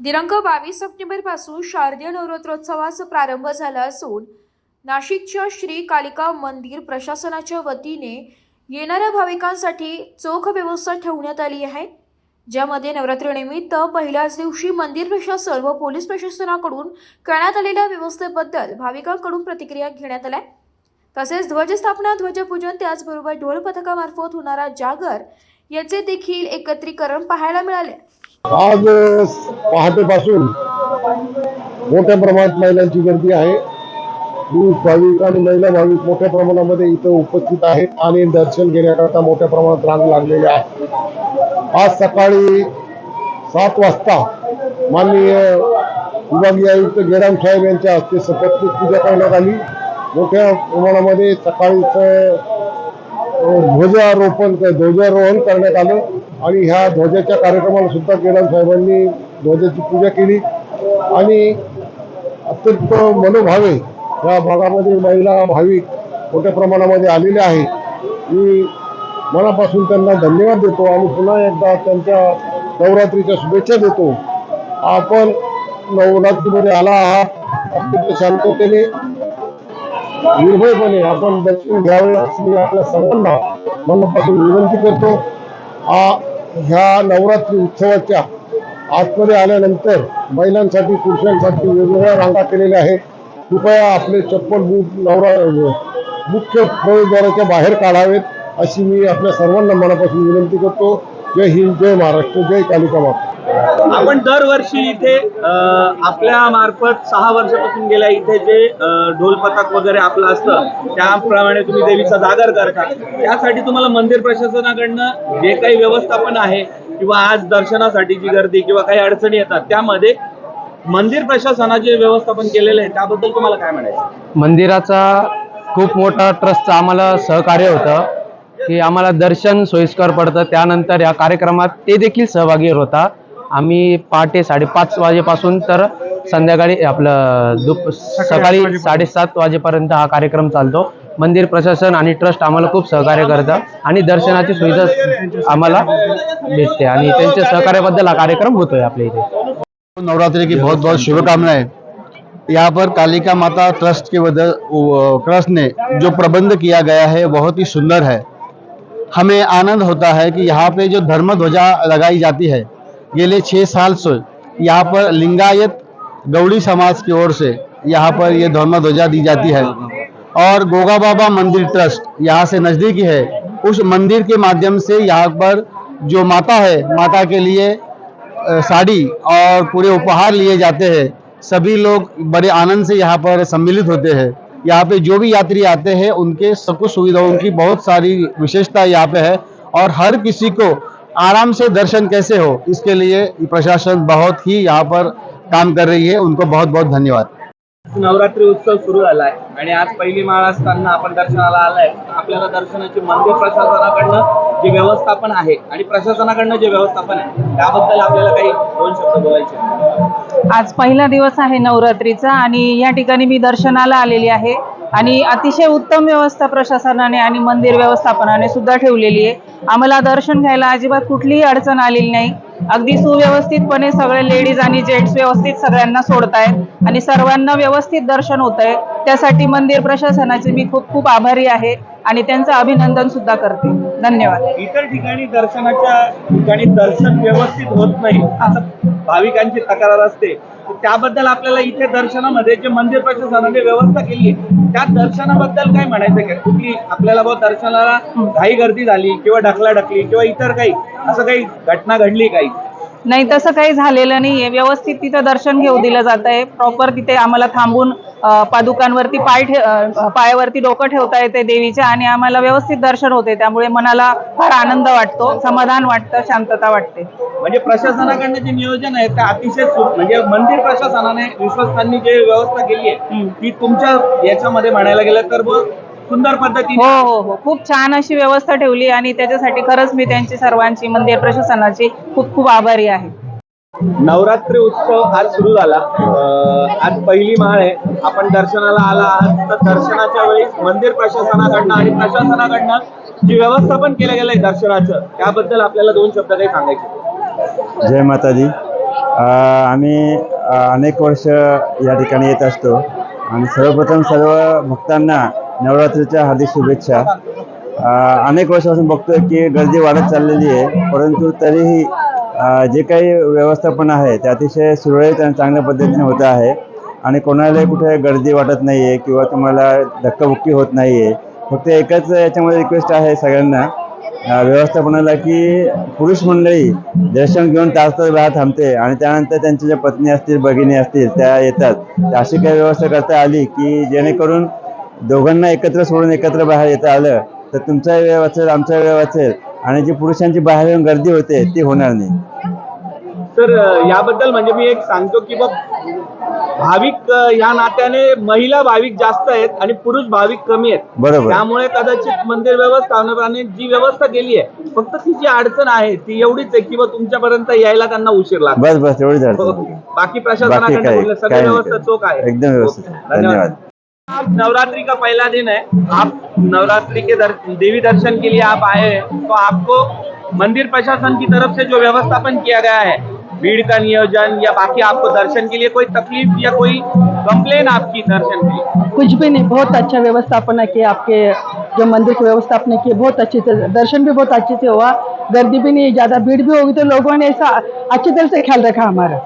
दिनांक बावीस सप्टेंबरपासून शारदीय नवरात्रोत्सवास प्रारंभ झाला असून नाशिकच्या श्री कालिका मंदिर प्रशासनाच्या वतीने येणाऱ्या भाविकांसाठी चोख व्यवस्था ठेवण्यात आली आहे ज्यामध्ये नवरात्रीनिमित्त पहिल्याच दिवशी मंदिर प्रशासन व पोलीस प्रशासनाकडून करण्यात आलेल्या व्यवस्थेबद्दल भाविकांकडून प्रतिक्रिया घेण्यात आल्या. तसेच ध्वजस्थापना ध्वजपूजन त्याचबरोबर ढोल पथकामार्फत होणारा जागर याचे देखील एकत्रीकरण पाहायला मिळाले. आज पहाटेपासून मोठ्या प्रमाणात महिलांची गर्दी आहे. पुरुष भाविक आणि महिला भाविक मोठ्या प्रमाणामध्ये इथं उपस्थित आहेत आणि दर्शन घेण्याकरता मोठ्या प्रमाणात रांग लागलेली आहे. आज सकाळी सात वाजता माननीय विभागीय आयुक्त गेराम साहेब यांच्या हस्ते सपत्नीक पूजा करण्यात आली. मोठ्या प्रमाणामध्ये सकाळीच ध्वजारोपण ध्वजारोहण करण्यात आलं. आणि ह्या ध्वजाच्या कार्यक्रमाला सुद्धा केदार साहेबांनी ध्वजाची पूजा केली. आणि अत्यंत मनोभावे या भागामध्ये महिला भाविक मोठ्या प्रमाणामध्ये आलेले आहे मी मनापासून त्यांना धन्यवाद देतो आणि पुन्हा एकदा त्यांच्या नवरात्रीच्या शुभेच्छा देतो. आपण नवरात्रीमध्ये आला आहात. अत्यंत शांततेने निर्भयपणे आपण दर्शन घ्यावे असं मी आपल्या सर्वांना मनापासून विनंती करतो. आ ह्या नवरात्री उत्सवाच्या आतमध्ये आल्यानंतर महिलांसाठी पुरुषांसाठी वेगवेगळ्या रांगा केलेल्या आहेत. कृपया आपले चप्पल बूट नवरा मुख्य प्रवेशद्वाराच्या बाहेर काढावेत अशी मी आपल्या सर्वांना मनापासून विनंती करतो. जय हिंद जय महाराष्ट्र जय कालिका माता. आपण दरवर्षी इथे आपल्या मार्फत सहा वर्षापासून गेल्या इथे जे ढोल पथक वगैरे आपलं असतं त्याप्रमाणे तुम्ही देवीचा जागर करता. त्यासाठी तुम्हाला मंदिर प्रशासनाकडनं जे काही व्यवस्थापन आहे किंवा आज दर्शनासाठी जी गर्दी किंवा काही अडचणी येतात त्यामध्ये मंदिर प्रशासनाचे व्यवस्थापन केलेलं आहे त्याबद्दल तुम्हाला काय म्हणायचं? मंदिराचा खूप मोठा ट्रस्टचं आम्हाला सहकार्य होतं की आम्हाला दर्शन सोयीस्कर पडतं. त्यानंतर या कार्यक्रमात ते देखील सहभागी होता. आम्ही पहाटे साडेपाच वाजेपासून तर संध्याकाळी आपलं दुप सकाळी साडेसात वाजेपर्यंत हा कार्यक्रम चालतो. मंदिर प्रशासन आणि ट्रस्ट आम्हाला खूप सहकार्य करतं आणि दर्शनाची सुविधा आम्हाला भेटते आणि त्यांच्या सहकार्याबद्दल हा कार्यक्रम होतोय आपल्या इथे. नवरात्रि की बहुत बहुत शुभकामनाएं यहाँ पर कालिका माता ट्रस्ट के वजह ट्रस्ट ने जो प्रबंध किया गया है बहुत ही सुंदर है. हमें आनंद होता है कि यहाँ पे जो धर्म ध्वजा लगाई जाती है गेले छः साल से यहाँ पर लिंगायत गौड़ी समाज की ओर से यहाँ पर ये धर्म ध्वजा दी जाती है। और गोगा बाबा मंदिर ट्रस्ट यहाँ से नज़दीकी है उस मंदिर के माध्यम से यहाँ पर जो माता है, माता के लिए साड़ी और पूरे उपहार लिए जाते हैं। सभी लोग बड़े आनंद से यहाँ पर सम्मिलित होते हैं। यहाँ पे जो भी यात्री आते हैं, उनके सब कुछ सुविधाओं की बहुत सारी विशेषता यहाँ पे है। और हर किसी को आराम से दर्शन कैसे हो? इसके लिए प्रशासन बहुत ही यहाँ पर काम कर रही है। उनको बहुत बहुत धन्यवाद। नवरात्री उत्सव सुरू झालाय आणि आज पहिली माळ असताना आपण दर्शनाला आलाय. आपल्याला दर्शनाची मंदिर प्रशासनाकडनं जे व्यवस्थापन आहे आणि प्रशासनाकडनं जे व्यवस्थापन आहे त्याबद्दल आपल्याला काही दोन शब्द बोलायचे. आज पहिला दिवस आहे नवरात्रीचा आणि या ठिकाणी मी दर्शनाला आलेली आहे. आणि अतिशय उत्तम व्यवस्था प्रशासनाने आणि मंदिर व्यवस्थापनाने सुद्धा ठेवलेली आहे. आम्हाला दर्शन घ्यायला अजिबात कुठलीही अडचण आलेली नाही. अगदी सुव्यवस्थितपणे सगळे लेडीज आणि जेंट्स व्यवस्थित सगळ्यांना सोडतायत आणि सर्वांना व्यवस्थित दर्शन होत आहे त्यासाठी मंदिर प्रशासनाचे मी खूप खूप आभारी आहे आणि त्यांचं अभिनंदन सुद्धा करते. धन्यवाद. इतर ठिकाणी दर्शनाच्या ठिकाणी दर्शन व्यवस्थित होत नाही असं भाविकांची तक्रार असते. त्याबद्दल आपल्याला इथे दर्शनामध्ये जे मंदिर प्रशासनाने व्यवस्था केली त्या दर्शनाबद्दल काय म्हणायचं का कुठली आपल्याला बुवा दर्शनाला घाई गर्दी झाली किंवा ढकला ढकली किंवा इतर काही असं काही घटना घडली काही? नाही तसं काही झालेलं नाहीये. व्यवस्थित तिथं दर्शन घेऊ दिलं जात आहे प्रॉपर तिथे आम्हाला थांबून पादुकांवरती पाय ठे पायावरती डोकं ठेवता येते देवीच्या आणि आम्हाला व्यवस्थित दर्शन होते. त्यामुळे मनाला फार आनंद वाटतो समाधान वाटतं शांतता वाटते. म्हणजे प्रशासनाकडनं जे नियोजन आहे ते अतिशय म्हणजे मंदिर प्रशासनाने विश्वस्तांनी जे व्यवस्था केली आहे ती तुमच्या याच्यामध्ये म्हणायला गेलं तर सुंदर पद्धतीने. हो हो हो. खूप छान अशी व्यवस्था ठेवली आणि त्याच्यासाठी खरंच मी त्यांची सर्वांची मंदिर प्रशासनाची खूप खूप आभारी आहे. नवरात्री उत्सव आज सुरू झाला. अं, आज पहिली माळ आहे. आपण दर्शनाला आला आहात. तर दर्शनाच्या वेळी मंदिर प्रशासनाकडनं आणि प्रशासनाकडनं जे व्यवस्थापन केलं गेलंय दर्शनाचं त्याबद्दल आपल्याला दोन शब्द काही सांगायचे. जय माता दी अ, आम्ही अ, अनेक वर्ष या ठिकाणी येत असतो. आणि सर्वप्रथम सर्व भक्तांना नवरात्रीच्या हार्दिक शुभेच्छा. अनेक वर्षापासून बघतोय की गर्दी वाढत चाललेली आहे परंतु तरीही जे काही व्यवस्थापन आहे ते अतिशय सुरळीत आणि चांगल्या पद्धतीने होत आहे. आणि कोणालाही कुठे गर्दी वाटत नाही आहे किंवा तुम्हाला धक्काबुक्की होत नाही आहे फक्त एकच याच्यामध्ये रिक्वेस्ट आहे सगळ्यांना व्यवस्थापनाला की पुरुष मंडळी दर्शन घेऊन तास तास बाहेर थांबते आणि त्यानंतर त्यांच्या ज्या पत्नी असतील भगिनी असतील त्या येतात. अशी काही व्यवस्था करता आली की जेणेकरून दोघांना एकत्र सोडून एकत्र बाहेर येता आलं तर तुमचा वेळ वाचेल आमचा वेळ वाचेल. आणि जी पुरुषांची बाहेर येऊन गर्दी होते ती होणार नाही. तर याबद्दल म्हणजे मी एक सांगतो की बघ भाविक या नात्याने महिला भाविक जास्त आहेत आणि पुरुष भाविक कमी आहेत. बरोबर. त्यामुळे कदाचित मंदिर व्यवस्थापनाने जी व्यवस्था केली आहे फक्त ती जी अडचण आहे ती एवढीच आहे की बा तुमच्यापर्यंत यायला त्यांना उशीर लागतो. बस बस एवढीच अडचण. बाकी प्रशासनाकडे सगळी व्यवस्था चोख आहे. एकदम व्यवस्थित. धन्यवाद. आप नवरात्रि का पहला दिन है। आप नवरात्रि के दर, देवी दर्शन के लिए आप आए हैं। तो आपको मंदिर प्रशासन की तरफ़ से जो व्यवस्थापन किया गया है भीड़ का नियोजन या बाकी आपको दर्शन के लिए कोई तकलीफ़ या कोई कंप्लेन आपकी दर्शन के लिए? कुछ भी नहीं बहुत अच्छा व्यवस्थापना किया आपके जो मंदिर की व्यवस्थापन की बहुत अच्छे से दर्शन भी बहुत अच्छे से हुआ। गर्दी भी नहीं ज़्यादा भीड़ भी होगी तो लोगों ने ऐसा अच्छी तरह से ख्याल रखा हमारा।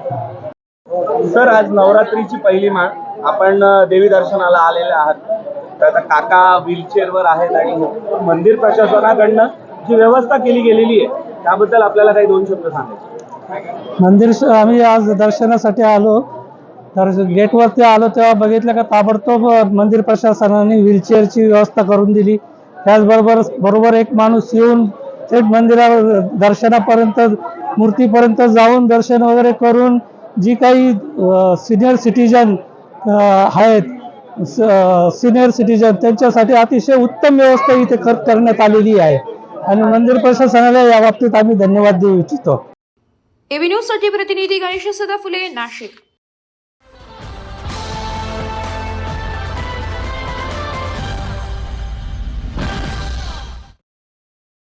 सर आज नवरात्रि की पहली माळ आपण देवी दर्शनाला आलेले आहात. तर आता काका व्हीलचेअरवर आहेत आणि हो, मंदिर प्रशासनाकडनं जी व्यवस्था केली गेलेली आहे त्याबद्दल आपल्याला काही दोन शब्द सांगायचे मंदिर आम्ही आज दर्शनासाठी आलो. तर गेटवरती आलो तेव्हा बघितलं का ताबडतोब मंदिर प्रशासनाने व्हीलचेअरची व्यवस्था करून दिली. त्याचबरोबर बरोबर एक माणूस येऊन थेट मंदिरावर दर्शनापर्यंत मूर्तीपर्यंत जाऊन दर्शन वगैरे करून जी काही सिनियर सिटीजन आहेत. सिनियर सिटीजन त्यांच्यासाठी अतिशय उत्तम व्यवस्था इथे कर करण्यात आलेली आहे. आणि मंदिर प्रशासनाला या बाबतीत आम्ही धन्यवाद देऊ इच्छितो. एबी न्यूजसाठी प्रतिनिधी गणेश सदाफुले नाशिक.